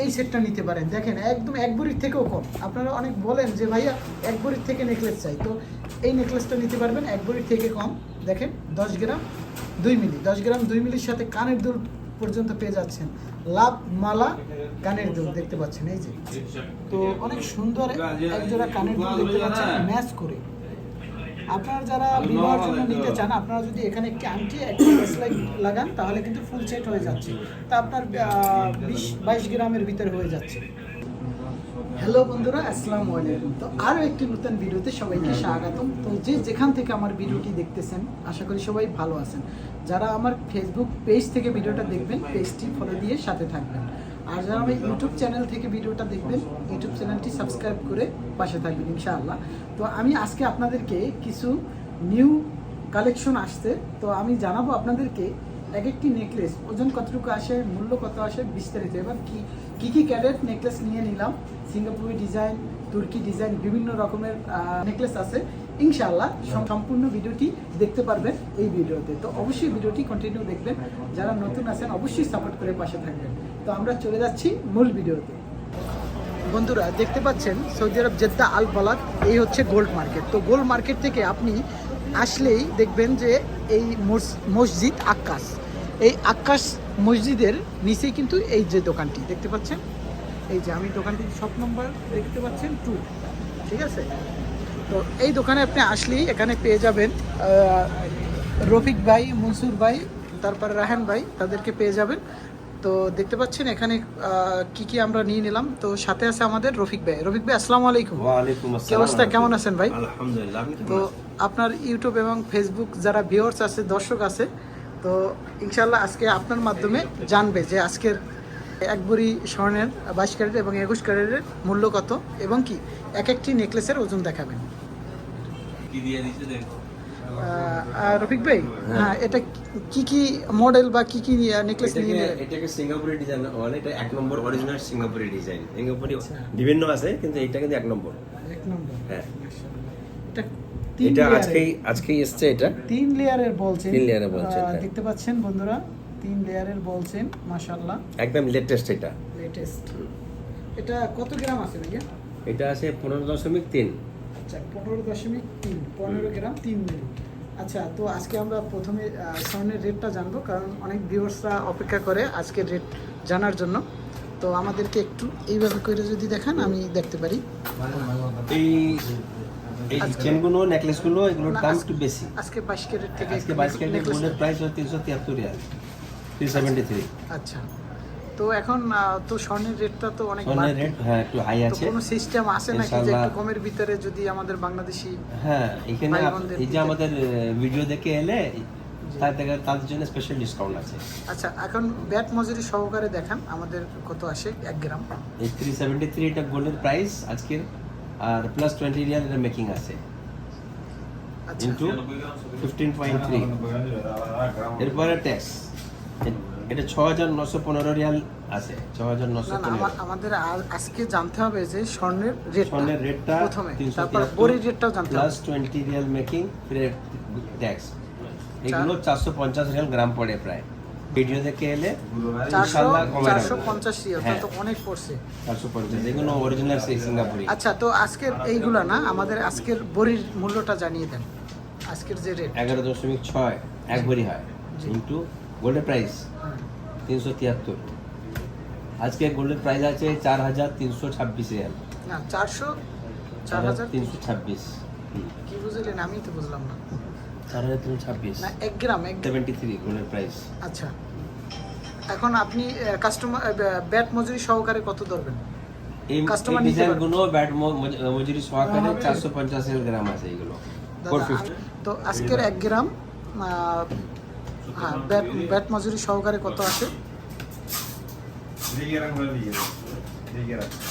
এই সেটটা নিতে পারেন। দেখেন, একদম এক ভরির থেকেও কম। আপনারা অনেক বলেন যে, ভাইয়া, এক ভরির থেকে নেকলেস চাই। তো এই নেকলেসটা নিতে পারবেন, এক ভরির থেকে কম। দেখেন, দশ গ্রাম, দুই মিলি। দশ গ্রাম, দুই মিলির সাথে কানের দুল পর্যন্ত পেয়ে যাচ্ছেন। লাভ মালা, কানের দুল দেখতে পাচ্ছেন, এই যে। তো অনেক সুন্দর এক জোড়া কানের দুল দেখতে পাচ্ছেন, ম্যাচ করে। আপনারা যারা বিবাহের জন্য নিতে চান আপনারা যদি এখানে একটি আংটি একটি ব্রেসলেট লাগান তাহলে কিন্তু ফুল সেট হয়ে যাচ্ছে। তা আপনার বিশ বাইশ গ্রামের ভিতরে হয়ে যাচ্ছে। হ্যালো বন্ধুরা আসসালামু আলাইকুম। তো আরও একটি নতুন ভিডিওতে সবাইকে স্বাগতম। তো যে যেখান থেকে আমার ভিডিওটি দেখতেছেন আশা করি সবাই ভালো আছেন। যারা আমার ফেসবুক পেজ থেকে ভিডিওটা দেখবেন পেজটি ফলো দিয়ে সাথে থাকবেন। আর যারা আমার ইউটিউব চ্যানেল থেকে ভিডিওটা দেখবেন ইউটিউব চ্যানেলটি সাবস্ক্রাইব করে পাশে থাকবেন, ইনশাআল্লাহ। তো আমি আজকে আপনাদেরকে কিছু নিউ কালেকশন আসছে। তো আমি জানাব আপনাদেরকে এক একটি নেকলেস ওজন কতটুকু আসে, মূল্য কত আসে, বিস্তারিত। এবার কি কি কি ক্যারেট নেকলেস নিয়ে নিলাম? সিঙ্গাপুরি ডিজাইন তুর্কি ডিজাইন বিভিন্ন রকমের নেকলেস আছে। ইনশাআল্লাহ সম্পূর্ণ ভিডিওটি দেখতে পারবেন এই ভিডিওতে। তো অবশ্যই ভিডিওটি কন্টিনিউ দেখবেন। যারা নতুন আছেন, অবশ্যই সাপোর্ট করে পাশে থাকবেন। তো আমরা চলে যাচ্ছি মূল ভিডিওতে। বন্ধুরা, দেখতে পাচ্ছেন Saudi Arab Jeddah Al Balad, এই হচ্ছে গোল্ড মার্কেট। তো গোল্ড মার্কেট থেকে আপনি আসলেই দেখবেন যে এই মসজিদ আক্কাস। এই আক্কাস মসজিদের নিচেই কিন্তু এই যে দোকানটি, দেখতে পাচ্ছেন? এই যে আমি দোকানটি শপ নম্বর দেখতে পাচ্ছেন টু ঠিক আছে? তো এই দোকানে আপনি আসলেই এখানে পেয়ে যাবেন রফিক ভাই মনসুর ভাই তারপরে রাহান ভাই তাদেরকে পেয়ে যাবেন। তো দেখতে পাচ্ছেন এখানে কি কি আমরা নিয়ে নিলাম। তো সাথে আছে আমাদের রফিক ভাই। রফিক ভাই আসসালামু আলাইকুম। কি অবস্থা? কেমন আছেন ভাই? আলহামদুলিল্লাহ তো আপনার ইউটিউব এবং ফেসবুক যারা ভিউয়ার্স আছে দর্শক আছে তো ইনশাল্লাহ আজকে আপনার মাধ্যমে জানবে যে আজকের এক ভরি স্বর্ণের বাইশ ক্যারেট এবং একুশ ক্যারেটের মূল্য কত এবং কি? এক একটি নেকলেসের ওজন দেখাবেন। কি দিয়ে দিছে দেখো। রফিক ভাই হ্যাঁ। এটা কি কি মডেল বা কি কি নেকলেস নিয়ে এটাকে নেবেন এটাকে সিঙ্গাপুরি ডিজাইন বলে এটা এক নম্বর অরিজিনাল সিঙ্গাপুরি ডিজাইন সিঙ্গাপুরি। বিভিন্ন আছে কিন্তু এটা কিন্তু এক নম্বর। এক নম্বর। হ্যাঁ। এটা তিন আজকেই আজকেই এসছে এটা। তিন লেয়ারের বলছেন তিন layer-এর বলছেন, হ্যাঁ। দেখতে পাচ্ছেন বন্ধুরা তিন লেয়ারের বলছেন মাশাআল্লাহ। একদম লেটেস্ট এটা। লেটেস্ট এটা কত গ্রাম আছে ভাইয়া? এটা আছে পনেরো দশমিক তিন। আচ্ছা পনেরো দশমিক তিন পনেরো গ্রাম তিন মিলি। আচ্ছা তো আজকে আমরা প্রথমে স্বর্ণের রেটটা জানব কারণ অনেক ভিউয়ার্সরা অপেক্ষা করে আজকের রেট জানার জন্য। তো আমাদেরকে একটু এইভাবে করে যদি দেখান আমি দেখতে পারি। এই এই চেনগুলো নেকলেসগুলো এগুলোর দাম একটু বেশি। আজকে বাইশ ক্যারেট থেকে আজকে বাইশ গোল্ডের প্রাইস হচ্ছে তিনশো তিয়াত্তর রিয়াল থ্রি সেভেন্টি থ্রি আচ্ছা। তো এখন তো স্বর্ণের রেটটা তো অনেক স্বর্ণের রেট হ্যাঁ একটু হাই আছে। কোনো সিস্টেম আছে নাকি যে একটু কমের ভিতরে যদি আমাদের বাংলাদেশি হ্যাঁ এখানে এই যে আমাদের ভিডিও দেখে এলে তার তাদের জন্য স্পেশাল ডিসকাউন্ট আছে। আচ্ছা এখন ব্যাট মজুরি সহকারে দেখান আমাদের কত আসে? এক গ্রাম। থ্রি সেভেন্টি থ্রি এটা গোল্ডের প্রাইস আজকের আর প্লাস টোয়েন্টি রিয়াল এটা মেকিং আছে। ইন্টু ফিফটিন পয়েন্ট থ্রি এরপরে ট্যাক্স এটা ছ হাজার নশো পনেরো রিয়াল আছে ছ হাজার নশো পনেরো। আমাদের আজকে জানতে হবে যে স্বর্ণের রেট স্বর্ণের রেটটা প্রথমে। তিনশো বড়ির রেটটাও জানতে plus twenty riyal making tax এগুলো চারশো পঞ্চাশ রিয়াল গ্রাম পড়ে প্রায়। ভিডিও দেখে এলে চারশো ইনশাল্লাহ কমে যাবে। পঞ্চাশ রিয়াল হ্যাঁ। তো অনেক পড়ছে। চারশো পঞ্চাশ এগুলো অরিজিনাল সেই সিঙ্গাপুরি আচ্ছা তো আজকের এইগুলা না আমাদের আজকের বড়ির মূল্যটা জানিয়ে দেন। আজকের যে রেট এগারো দশমিক ছয় এক ভরি হয়। ইন্টু গোল্ডের প্রাইস তিনশো তিয়াত্তর। আজকে গোল্ডের প্রাইস আছে চার হাজার তিনশো ছাব্বিশ রিয়াল। না চারশো? চার হাজার তিনশো ছাব্বিশ। কি বুঝলেন? আমি তো বুঝলাম না। চার হাজার তিনশো ছাব্বিশ। না এক গ্রাম এক সেভেন্টি থ্রি গোল্ডের প্রাইস। আচ্ছা। এখন আপনি কাস্টমার ব্যাট মজুরি সহকারে কত ধরবেন? এই এই ডিজাইনগুলো ব্যাট মজুরি সহকারে চারশো পঞ্চাশ গ্রাম আছে এগুলো। তো আজকের এক গ্রাম হ্যাঁ ব্যাট ব্যাট মজুরি সহকারে কত আছে?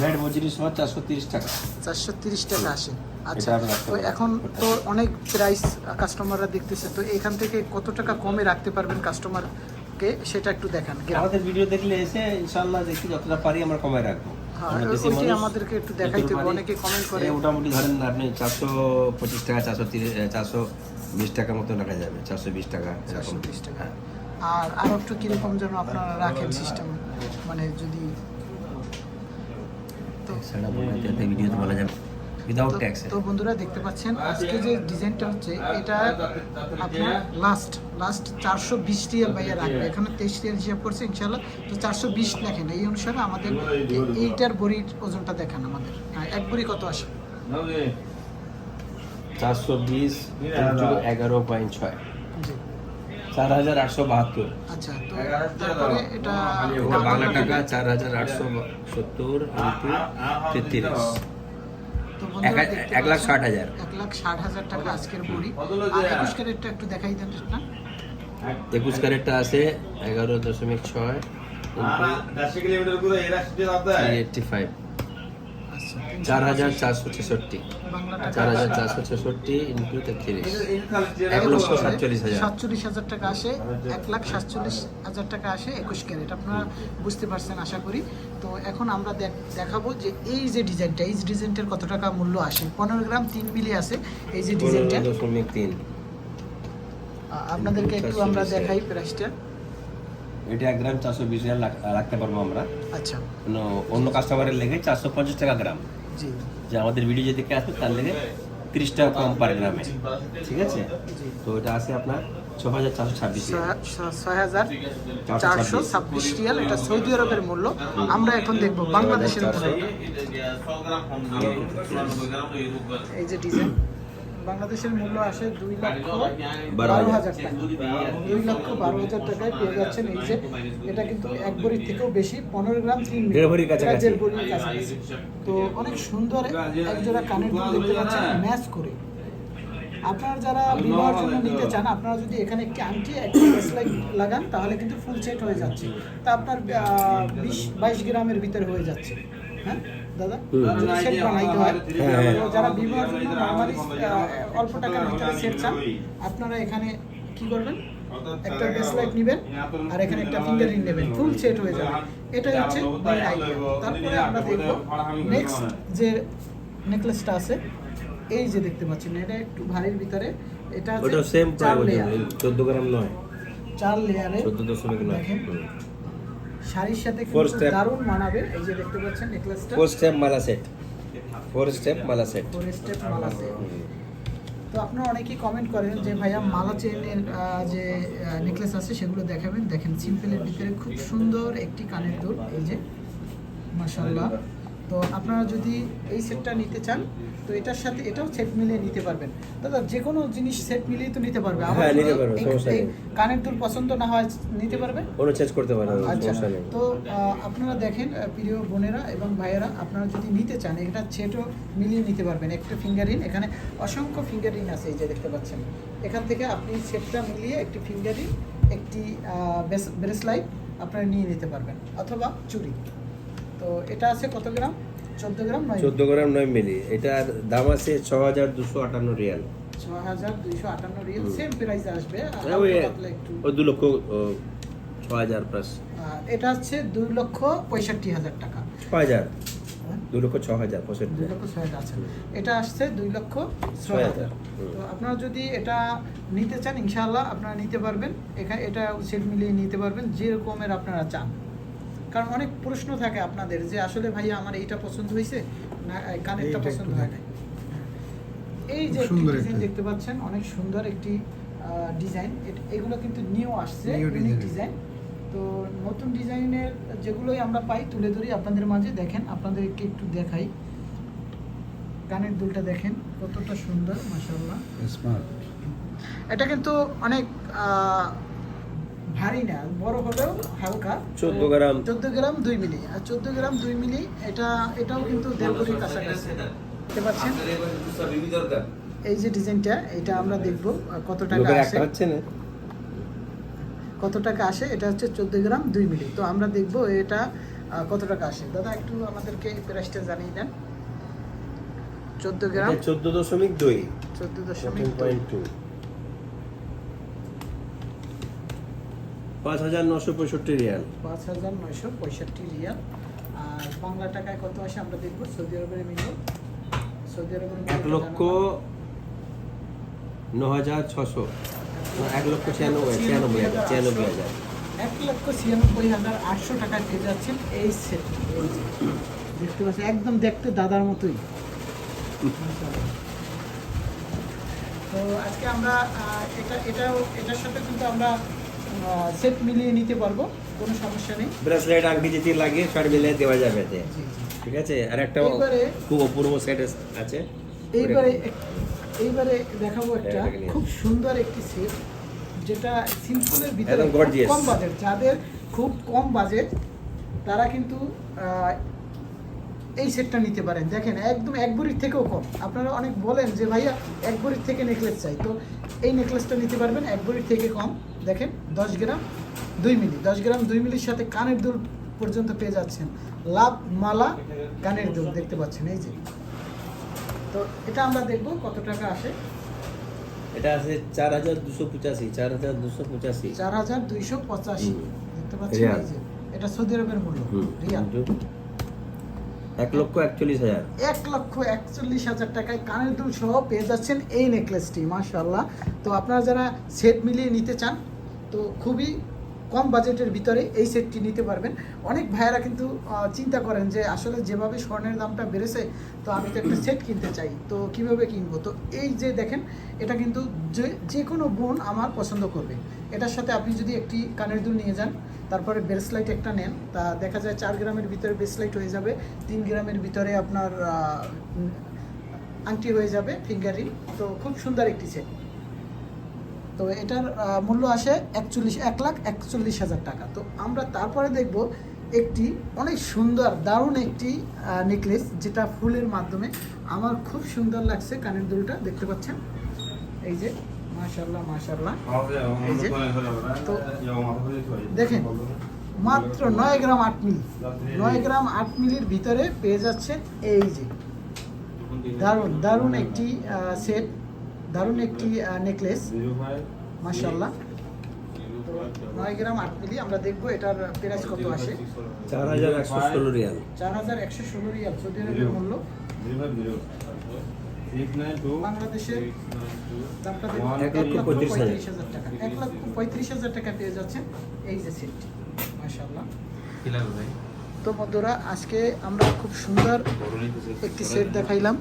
ব্যাট মজুরি সহ চারশো তিরিশ টাকা। চারশো তিরিশ টাকা আসে। আচ্ছা তো এখন তো অনেক প্রাইস কাস্টমাররা দেখতেছে তো এখান থেকে কত টাকা কমে রাখতে পারবেন কাস্টমারকে সেটা একটু দেখান। আমাদের ভিডিও দেখলে এসে ইনশাল্লাহ দেখি যতটা পারি আমরা কমায় রাখব। ওইটাই আমাদেরকে একটু দেখাইতে হবে। যতটুকু পারি, অনেকে comment করে। মোটামুটি ধরেন আপনি চারশো পঁচিশ টাকা চারশো তিরিশ চারশো বিশ টাকা মতো রাখা যাবে চারশো বিশ টাকা চারশো। বিশ টাকা হ্যাঁ। আর আর একটু কীরকম যেন আপনারা রাখেন সিস্টেম মানে যদি সেটা বলতে ভিডিওতে বলা যাবে উইদাউট ট্যাক্স তো বন্ধুরা দেখতে পাচ্ছেন আজকে যে ডিজাইনটা হচ্ছে এটা আপনার লাস্ট লাস্ট চারশো বিশ রিয়াল ভাইয়া রাখবে। এখানে তেইশ রিয়াল হিসাব করছে ইনশাল্লাহ তো চারশো বিশ দেখেন এই অনুসারে আমাদের এইটার বড়ির ওজনটা দেখান আমাদের। হ্যাঁ এক বড়ি কত আসে? চারশো বিশ এগারো পয়েন্ট ছয়। চার হাজার আটশো বাহাত্তর। আচ্ছা তো তারপরে এটা এটা বাংলা টাকা চার হাজার আটশো সত্তর তেত্রিশ। এক- লাখ ষাট হাজার। এক লাখ ষাট হাজার টাকা আজকের বড়ি আর একুশ ক্যারেটটা একটু দেখাই দেন না একুশ ক্যারেটটা আছে এগারো দশমিক ছয় এইটটি ফাইভ আচ্ছা চার হাজার চারশো ছেষট্টি। চার হাজার চারশো ছেষট্টি ইন্টু তেত্রিশ এক লক্ষ সাতচল্লিশ হাজার। সাতচল্লিশ হাজার টাকা আসে এক লাখ সাতচল্লিশ হাজার টাকা আসে একুশ ক্যারেট। আপনারা বুঝতে পারছেন আশা করি। তো এখন আমরা দেখ- দেখাবো যে এই যে ডিজাইনটা এই ডিজাইনটার কত টাকা মূল্য আসে। পনেরো গ্রাম তিন মিলি আছে এই যে ডিজাইনটা। দশমিক তিন। আপনাদেরকে একটু আমরা দেখাই প্রাইসটা। এটা এক গ্রাম চারশো বিশ রাখ- রাখতে পারব আমরা। আচ্ছা। অন্য কাস্টমারের লেগে চারশো পঞ্চাশ টাকা গ্রাম। জি। যে আমাদের ভিডিও যদি দেখে আসবে তার লেগে তিরিশ টাকা কম পার গ্রামে। ঠিক আছে? তো এটা আছে আপনার ছ হাজার চারশো ছাব্বিশ ছয়- ছয় হাজার চারশো ছাব্বিশ রিয়াল। এটা সৌদি আরবের মূল্য। আমরা এখন দেখব বাংলাদেশের মূল্য। এই যে ডিজাইন বাংলাদেশের মূল্য আসে দুই লক্ষ বারো হাজার। টাকা দুই লক্ষ বারো হাজার টাকায় পেয়ে যাচ্ছেন এই যে এটা কিন্তু এক বড়ির থেকেও বেশি পনেরো গ্রাম তিন। দেড় কাছাকাছি। তো অনেক সুন্দর এক জোড়া কানের দুল দেখতে পাচ্ছেন ম্যাচ করে আপনারা যারা বিবাহের জন্য নিতে চান আপনারা যদি এখানে একটি আংটি একটি লাগান তাহলে কিন্তু ফুল সেট হয়ে যাচ্ছে তা আপনার বিশ বাইশ গ্রামের ভিতরে হয়ে যাচ্ছে হ্যাঁ দাদা? যদি সেট বানাইতে হয়। হ্যাঁ। তো যারা বিবাহের জন্য নর্মালি অল্প টাকার ভিতরে সেট চান আপনারা এখানে কি করবেন? একটা ব্রেসলেট নেবেন আর এখানে একটা ফিঙ্গার রিং নেবেন ফুল সেট হয়ে যাবে। এটাই হচ্ছে মেইন আইডিয়া তারপরে আমরা দেখব নেক্সট যে নেকলেসটা আছে এই যে দেখতে পাচ্ছেন এটা একটু ভারীর ভিতরে। এটা সেম চার লেয়ার চোদ্দ গ্রাম নয়। চার লেয়ারে চোদ্দ দশমিক নয়। দেখেন। শাড়ির সাথে ফোর স্টেপ দারুণ মানাবে। এই যে দেখতে পাচ্ছেন নেকলেসটা ফোর স্টেপ মালা সেট ফোর স্টেপ মালা সেট ফোর স্টেপ মালা সেট তো আপনারা অনেকেই কমেন্ট করেন যে ভাইয়া মালা চেনের যে নেকলেস আছে সেগুলো দেখাবেন। দেখেন সিম্পলের ভিতরে খুব সুন্দর একটি কানের দুল। এই যে মাশাল্লাহ তো আপনারা যদি এই সেটটা নিতে চান তো এটার সাথে এটাও সেট মিলিয়ে নিতে পারবেন। দাদা যে কোনো জিনিস সেট মিলিয়ে তো নিতে পারবে। আবার হ্যাঁ, নিতে পারবে, সমস্যা নেই। কানের দুল পছন্দ না হয় নিতে পারবে? কোনো চেঞ্জ করতে পারে না আচ্ছা সমস্যা নেই। তো আপনারা দেখেন প্রিয় বোনেরা এবং ভাইয়েরা আপনারা যদি নিতে চান এটা ছেটও মিলিয়ে নিতে পারবেন। একটা ফিঙ্গারিং এখানে অসংখ্য ফিঙ্গারিং আছে এই যে দেখতে পাচ্ছেন। এখান থেকে আপনি সেটটা মিলিয়ে একটি ফিঙ্গারিং একটি ব্রেসলাইট আপনারা নিয়ে নিতে পারবেন অথবা চুড়ি। তো এটা আছে কত গ্রাম? চোদ্দ গ্রাম নয় চোদ্দ গ্রাম নয় মিলি। এটার দাম আছে ছ হাজার দুশো আটান্ন রিয়াল। ছ হাজার দুইশো আটান্ন রিয়েল সেম প্রাইস আসবে। ওই দু লক্ষ ছ হাজার প্লাস এটা হচ্ছে লক্ষ পঁয়ষট্টি হাজার টাকা। ছ হাজার হ্যাঁ? লক্ষ ছ হাজার পঁয়ষট্টি। দুই লক্ষ ছয় হাজার আছে এটা আসছে দুই লক্ষ ছয় হাজার। তো আপনারা যদি এটা নিতে চান ইনশাআল্লাহ আপনারা নিতে পারবেন। এখানে এটা সেট মিলিয়ে নিতে পারবেন যে রকমের আপনারা চান। কারণ অনেক প্রশ্ন থাকে আপনাদের যে আসলে ভাইয়া আমার এইটা পছন্দ হয়েছে না কানেরটা পছন্দ হয় না এই যে ডিজাইন দেখতে পাচ্ছেন অনেক সুন্দর একটি ডিজাইন এগুলো কিন্তু নিউ আসছে ইউনিক ডিজাইন তো নতুন ডিজাইনের যেগুলোই আমরা পাই তুলে ধরি আপনাদের মাঝে। দেখেন আপনাদেরকে একটু দেখাই। কানের দুলটা দেখেন কতটা সুন্দর স্মার্ট এটা কিন্তু অনেক ভারী না বড় হলেও হালকা। 14 গ্রাম। চোদ্দ গ্রাম দুই মিলি। আর চোদ্দ গ্রাম দুই মিলি এটা এটাও কিন্তু দেড় কাছাকাছি। দেখতে পাচ্ছেন? এই যে ডিজাইনটা এটা আমরা দেখব কত টাকা আসে। কত টাকা আসে এটা হচ্ছে চোদ্দ গ্রাম দুই মিলি। তো আমরা দেখব এটা কত টাকা আসে। দাদা একটু আমাদেরকে প্রাইসটা জানিয়ে দেন। চোদ্দ গ্রাম। চোদ্দ দশমিক দুই। চোদ্দ দশমিক পয়েন্ট টু পাঁচ হাজার নশো পঁয়ষট্টি রিয়াল। পাঁচ হাজার নয়শো পঁয়ষট্টি রিয়াল। আর বাংলা টাকায় কত আসে আমরা দেখব। সৌদি আরবের মিলে সৌদি আরবের এক লক্ষ ন হাজার ছশো। এক লক্ষ ছিয়ানব্বই ছিয়ানব্বই হাজার ছিয়ানব্বই হাজার। এক লক্ষ ছিয়ানব্বই হাজার আটশো টাকায় পেয়ে যাচ্ছেন এই সেট। দেখতে পাচ্ছেন একদম দেখতে দাদার মতোই। তো আজকে আমরা এটা এটাও এটার সাথে কিন্তু আমরা সেট মিলিয়ে নিতে পারব কোনো সমস্যা নেই। ব্রেসলেট আংটি যেটি লাগে সব মিলে দেওয়া যাবে। ঠিক আছে? আর একটা খুব অপূর্ব সেট আছে। এইবারে এইবারে দেখাবো একটা খুব সুন্দর একটি সেট যেটা সিম্পলের ভিতরে। কম বাজেট যাদের খুব কম বাজেট তারা কিন্তু এই সেটটা নিতে পারেন। দেখেন একদম এক ভরির থেকেও কম। আপনারা অনেক বলেন যে ভাইয়া এক ভরির থেকে নেকলেস চাই। তো এই নেকলেসটা নিতে পারবেন এক ভরির থেকে কম। দেখেন দশ গ্রাম দুই মিলি। দশ গ্রাম দুই মিলির সাথে কানের দুল পর্যন্ত পেয়ে যাচ্ছেন। লাভ মালা কানের দুল দেখতে পাচ্ছেন এই যে। তো এটা আমরা দেখব কত টাকা আসে। এটা আছে চার হাজার দুশো পঁচাশি চার হাজার দুশো পঁচাশি। চার হাজার দুইশো পঁচাশি। দেখতে পাচ্ছেন এই যে। এটা সৌদি আরবের মূল্য রিয়াল। এক লক্ষ একচল্লিশ হাজার। এক লক্ষ একচল্লিশ হাজার টাকায় কানের দুল সহ পেয়ে যাচ্ছেন এই নেকলেসটি মাশাল্লাহ তো আপনারা যারা সেট মিলিয়ে নিতে চান তো খুবই কম বাজেটের ভিতরে এই সেটটি নিতে পারবেন। অনেক ভাইয়েরা কিন্তু চিন্তা করেন যে আসলে যেভাবে স্বর্ণের দামটা বেড়েছে, তো আমি তো একটা সেট কিনতে চাই, তো কীভাবে কিনবো? তো এই যে দেখেন, এটা কিন্তু যে যে কোনো বোন আমার পছন্দ করবে। এটার সাথে আপনি যদি একটি কানের দুল নিয়ে যান, তারপরে ব্রেসলাইট একটা নেন, তা দেখা যায় চার গ্রামের ভিতরে ব্রেসলাইট হয়ে যাবে, তিন গ্রামের ভিতরে আপনার আংটি হয়ে যাবে, ফিঙ্গারিং তো খুব সুন্দর একটি সেট। তো এটার মূল্য আসে একচল্লিশ, এক লাখ একচল্লিশ হাজার টাকা। তো আমরা তারপরে দেখব একটি অনেক সুন্দর, দারুণ একটি নেকলেস যেটা ফুলের মাধ্যমে আমার খুব সুন্দর লাগছে কানের দুলটা, দেখতে পাচ্ছেন? এই যে মাশাল্লাহ মাশাল্লাহ এই যে, তো দেখেন, মাত্র নয় গ্রাম আট মিলি, নয় গ্রাম আট মিলির ভিতরে পেয়ে যাচ্ছেন এই যে। দারুণ দারুণ একটি সেট দারুণ একটি নেকলেস মাশাল্লাহ নয় গ্রাম আট মিলি আমরা দেখব এটার প্রাইস কত আসে। চার হাজার একশো ষোলো রিয়াল। চার হাজার একশো ষোলো রিয়াল। সৌদি আরবের মূল্য। বাংলাদেশের দামটা এক লক্ষ পঁয়ত্রিশ। হাজার। টাকা। এক লক্ষ পঁয়ত্রিশ হাজার টাকা পেয়ে যাচ্ছেন এই যে সেটটি মাশাল্লাহ তো বন্ধুরা আজকে আমরা খুব সুন্দর একটি সেট দেখাইলাম।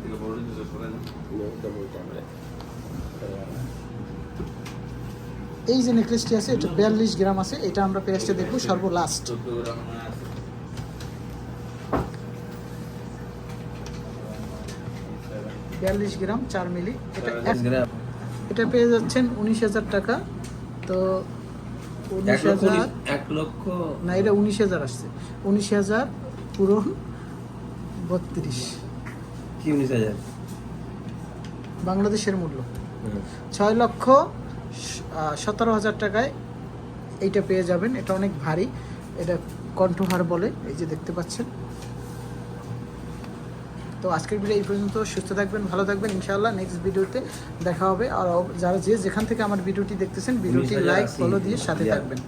এই যে নেকলেসটি আছে এটা বিয়াল্লিশ গ্রাম আছে এটা আমরা প্রাইসটা দেখব সর্বলাস্ট। বিয়াল্লিশ গ্রাম চার মিলি। এটা এটা পেয়ে যাচ্ছেন উনিশ হাজার টাকা। তো উনিশ হাজার এক লক্ষ না এটা উনিশ হাজার আসছে। উনিশ হাজার পূরণ বত্রিশ। কি উনিশ হাজার? বাংলাদেশের মূল্য। ছয় লক্ষ সতেরো হাজার টাকায় এইটা পেয়ে যাবেন। এটা অনেক ভারী। এটা কণ্ঠহার বলে এই যে দেখতে পাচ্ছেন। তো আজকের ভিডিও এই পর্যন্ত। সুস্থ থাকবেন ভালো থাকবেন ইনশাআল্লাহ। নেক্সট ভিডিওতে দেখা হবে। আর যারা যে যেখান থেকে আমার ভিডিওটি দেখতেছেন ভিডিওটি লাইক ফলো দিয়ে সাথে। থাকবেন।